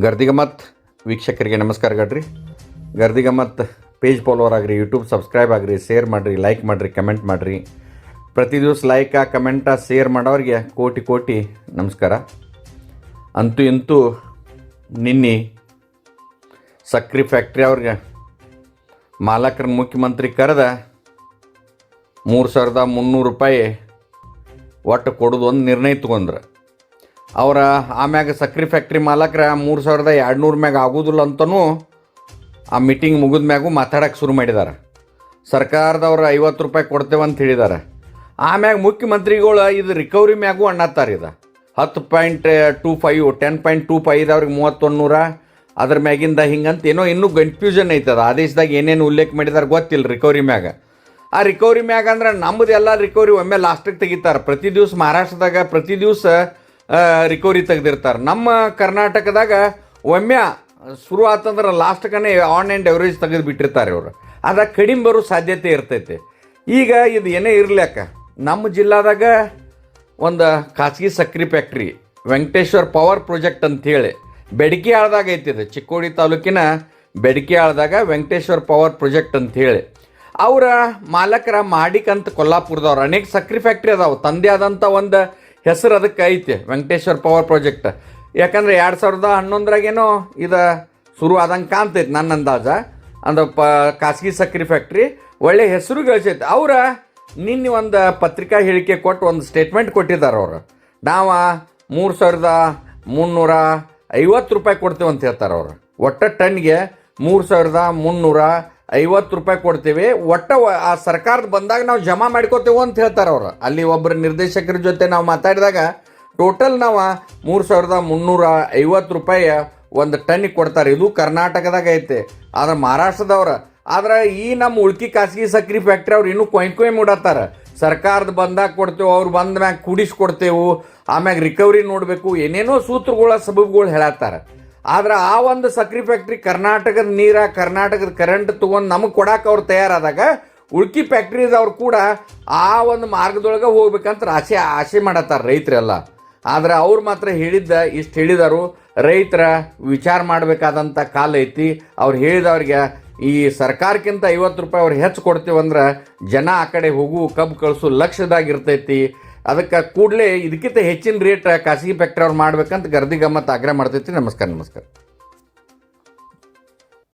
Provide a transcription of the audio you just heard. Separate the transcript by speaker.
Speaker 1: ಗರ್ದಿಗಮತ್ ವೀಕ್ಷಕರಿಗೆ ನಮಸ್ಕಾರ ಗಡ್ರಿ. ಗರ್ದಿಗಮತ್ ಪೇಜ್ ಫಾಲೋವರ್ ಆಗಿರಿ, ಯೂಟ್ಯೂಬ್ ಸಬ್ಸ್ಕ್ರೈಬ್ ಆಗಿರಿ, ಶೇರ್ ಮಾಡಿರಿ, ಲೈಕ್ ಮಾಡಿರಿ, ಕಮೆಂಟ್ ಮಾಡಿರಿ. ಪ್ರತಿ ದಿವಸ ಲೈಕ, ಕಮೆಂಟ, ಶೇರ್ ಮಾಡೋರಿಗೆ ಕೋಟಿ ಕೋಟಿ ನಮಸ್ಕಾರ. ಅಂತೂ ಇಂತೂ ನಿನ್ನೆ ಸಕ್ರಿ ಫ್ಯಾಕ್ಟ್ರಿ ಅವ್ರಿಗೆ ಮಾಲಕರನ್ನ ಮುಖ್ಯಮಂತ್ರಿ ಕರೆದ ಮೂರು ಸಾವಿರದ ಮುನ್ನೂರು ರೂಪಾಯಿ ಒಟ್ಟು ಕೊಡೋದು ಒಂದು ನಿರ್ಣಯ ತೊಗೊಂಡ್ರು. ಅವರ ಆಮ್ಯಾಗ ಸಕ್ರೆ ಫ್ಯಾಕ್ಟ್ರಿ ಮಾಲಕ್ರ ಮೂರು ಸಾವಿರದ ಎರಡುನೂರು ಮ್ಯಾಗ ಆಗೋದಿಲ್ಲ ಅಂತನೂ ಆ ಮೀಟಿಂಗ್ ಮುಗಿದ ಮ್ಯಾಗೂ ಮಾತಾಡೋಕೆ ಶುರು ಮಾಡಿದ್ದಾರೆ ಸರ್ಕಾರದವ್ರು ಐವತ್ತು ರೂಪಾಯಿ ಕೊಡ್ತೇವೆ ಅಂತ ಹೇಳಿದ್ದಾರೆ ಆಮ್ಯಾಗ ಮುಖ್ಯಮಂತ್ರಿಗಳು ಇದು ರಿಕವರಿ ಮ್ಯಾಗೂ ಅಣ್ಣತ್ತಾರೆ ಇದು. ಹತ್ತು point two five, ten point two five ಅವ್ರಿಗೆ ಮೂವತ್ತೊಂದು ಅದ್ರ ಮ್ಯಾಗಿಂದ ಹಿಂಗಂತ ಏನೋ ಇನ್ನೂ ಕನ್ಫ್ಯೂಷನ್ ಐತದ ಆದೇಶದಾಗ ಏನೇನು ಉಲ್ಲೇಖ ಮಾಡಿದಾರೆ ಗೊತ್ತಿಲ್ಲ ರಿಕವರಿ ಮ್ಯಾಗ. ಆ ರಿಕವರಿ ಮ್ಯಾಗ ಅಂದ್ರೆ ನಮ್ಮದೆಲ್ಲ ರಿಕವರಿ ಒಮ್ಮೆ ಲಾಸ್ಟಿಗೆ ತೆಗಿತಾರೆ. ಪ್ರತಿ ದಿವಸ ಮಹಾರಾಷ್ಟ್ರದಾಗ ಪ್ರತಿ ದಿವಸ ರಿಕವರಿ ತೆಗೆದಿರ್ತಾರೆ. ನಮ್ಮ ಕರ್ನಾಟಕದಾಗ ಒಮ್ಮೆ ಶುರು ಆತಂದ್ರೆ ಲಾಸ್ಟ್ಕನೇ ಆನ್ ಆ್ಯಂಡ್ ಎವರೇಜ್ ತೆಗೆದು ಬಿಟ್ಟಿರ್ತಾರೆ ಇವರು. ಅದಾಗ ಕಡಿಮೆ ಬರೋ ಸಾಧ್ಯತೆ ಇರ್ತೈತೆ. ಈಗ ಇದು ಏನೇ ಇರಲಿಕ್ಕ ನಮ್ಮ ಜಿಲ್ಲಾದಾಗ ಒಂದು ಖಾಸಗಿ ಸಕ್ರೆ ಫ್ಯಾಕ್ಟ್ರಿ, ವೆಂಕಟೇಶ್ವರ ಪವರ್ ಪ್ರಾಜೆಕ್ಟ್ ಅಂತೇಳಿ ಬೆಡಕಿ ಆಳ್ದಾಗ ಇದು. ಚಿಕ್ಕೋಡಿ ತಾಲೂಕಿನ ಬೆಡಕಿ ಆಳ್ದಾಗ ವೆಂಕಟೇಶ್ವರ ಪವರ್ ಪ್ರಾಜೆಕ್ಟ್ ಅಂತೇಳಿ ಅವರ ಮಾಲಕರ ಮಾಡಿಕಂತ ಕೊಲ್ಲಾಪುರದವ್ರು ಅನೇಕ ಸಕ್ರೆ ಫ್ಯಾಕ್ಟ್ರಿ ಅದಾವೆ. ತಂದೆ ಆದಂಥ ಒಂದು ಹೆಸರು ಅದಕ್ಕೆ ಐತೆ, ವೆಂಕಟೇಶ್ವರ ಪವರ್ ಪ್ರಾಜೆಕ್ಟ್ ಯಾಕಂದ್ರೆ ಎರಡು ಸಾವಿರದ ಹನ್ನೊಂದರಾಗೇನೋ ಇದು ಶುರು ಆದಂಗೆ ಕಾಣ್ತೈತೆ ನನ್ನ ಅಂದಾಜ. ಅಂದ್ರೆ ಪ, ಖಾಸಗಿ ಸಕ್ಕರೆ ಫ್ಯಾಕ್ಟ್ರಿ ಒಳ್ಳೆ ಹೆಸರು ಗಳಿಸೈತೆ. ಅವರ ನಿನ್ನೆ ಒಂದು ಪತ್ರಿಕಾ ಹೇಳಿಕೆ ಕೊಟ್ಟು ಒಂದು ಸ್ಟೇಟ್ಮೆಂಟ್ ಕೊಟ್ಟಿದ್ದಾರೆ ಅವರು. ನಾವು ಮೂರು ಸಾವಿರದ ಮುನ್ನೂರ ಐವತ್ತು ರೂಪಾಯಿ ಕೊಡ್ತೀವಿ ಅಂತ ಹೇಳ್ತಾರೆ ಅವರು. ಒಟ್ಟ ಟನ್ಗೆ ಮೂರು ಸಾವಿರದ ಮುನ್ನೂರ ಐವತ್ತು ರೂಪಾಯಿ ಕೊಡ್ತೀವಿ. ಒಟ್ಟ ಆ ಸರ್ಕಾರದ ಬಂದಾಗ ನಾವು ಜಮಾ ಮಾಡ್ಕೋತೇವೆ ಅಂತ ಹೇಳ್ತಾರೆ ಅವರು. ಅಲ್ಲಿ ಒಬ್ಬರು ನಿರ್ದೇಶಕರ ಜೊತೆ ನಾವು ಮಾತಾಡಿದಾಗ ಟೋಟಲ್ ನಾವು ಮೂರು ಸಾವಿರದ ಮುನ್ನೂರ ಐವತ್ತು ರೂಪಾಯಿ ಒಂದು ಟನ್ನಿಗೆ ಕೊಡ್ತಾರೆ. ಇದು ಕರ್ನಾಟಕದಾಗ ಐತೆ. ಆದ್ರೆ ಮಹಾರಾಷ್ಟ್ರದವ್ರ. ಆದ್ರೆ ಈ ನಮ್ಮ ಉಳ್ಕಿ ಖಾಸಗಿ ಸಕ್ರೆ ಫ್ಯಾಕ್ಟ್ರಿ ಅವ್ರು ಇನ್ನೂ ಕೊಯ್ ಕೊಯ್ ಮೂಡತ್ತಾರ. ಸರ್ಕಾರದ ಬಂದಾಗ ಕೊಡ್ತೇವೆ, ಅವ್ರು ಬಂದ ಮ್ಯಾಗ ಕೂಡಿಸ್ಕೊಡ್ತೇವು, ಆಮ್ಯಾಗ ರಿಕವರಿ ನೋಡಬೇಕು, ಏನೇನೋ ಸೂತ್ರಗಳ, ಸಬಬ್ಗಳು ಹೇಳತ್ತಾರ. ಆದ್ರೆ ಆ ಒಂದು ಸಕ್ರೆ ಫ್ಯಾಕ್ಟ್ರಿ ಕರ್ನಾಟಕದ ನೀರ, ಕರ್ನಾಟಕದ ಕರೆಂಟ್ ತೊಗೊಂಡು ನಮಗೆ ಕೊಡಕ್ಕೆ ಅವ್ರು ತಯಾರಾದಾಗ ಉಳ್ಕಿ ಫ್ಯಾಕ್ಟ್ರಿದವ್ರು ಕೂಡ ಆ ಒಂದು ಮಾರ್ಗದೊಳಗೆ ಹೋಗ್ಬೇಕಂತ ಆಸೆ ಆಸೆ ಮಾಡತ್ತಾರ ರೈತರೆಲ್ಲ. ಆದ್ರೆ ಅವ್ರು ಮಾತ್ರ ಹೇಳಿದ್ದ, ಇಷ್ಟು ಹೇಳಿದರು. ರೈತರ ವಿಚಾರ ಮಾಡಬೇಕಾದಂಥ ಕಾಲ ಐತಿ. ಅವ್ರು ಹೇಳಿದವ್ರಿಗೆ ಈ ಸರ್ಕಾರಕ್ಕಿಂತ ಐವತ್ತು ರೂಪಾಯಿ ಅವ್ರು ಹೆಚ್ಚು ಕೊಡ್ತೀವಂದ್ರೆ ಜನ ಆ ಕಡೆ ಹೋಗು, ಕಬ್ಬು ಕಳಿಸು ಲಕ್ಷ್ಯದಾಗ ಇರ್ತೈತಿ. ಅದಕ್ಕೆ ಕೂಡಲೇ ಇದಕ್ಕಿಂತ ಹೆಚ್ಚಿನ ರೇಟ್ ಖಾಸಗಿ ಫ್ಯಾಕ್ಟ್ರಿ ಅವ್ರು ಮಾಡ್ಬೇಕಂತ ಗರ್ದಿ ಗಮ್ಮತ್ತು ಆಗ್ರಹ ಮಾಡ್ತೈತಿ ನಮಸ್ಕಾರ ನಮಸ್ಕಾರ.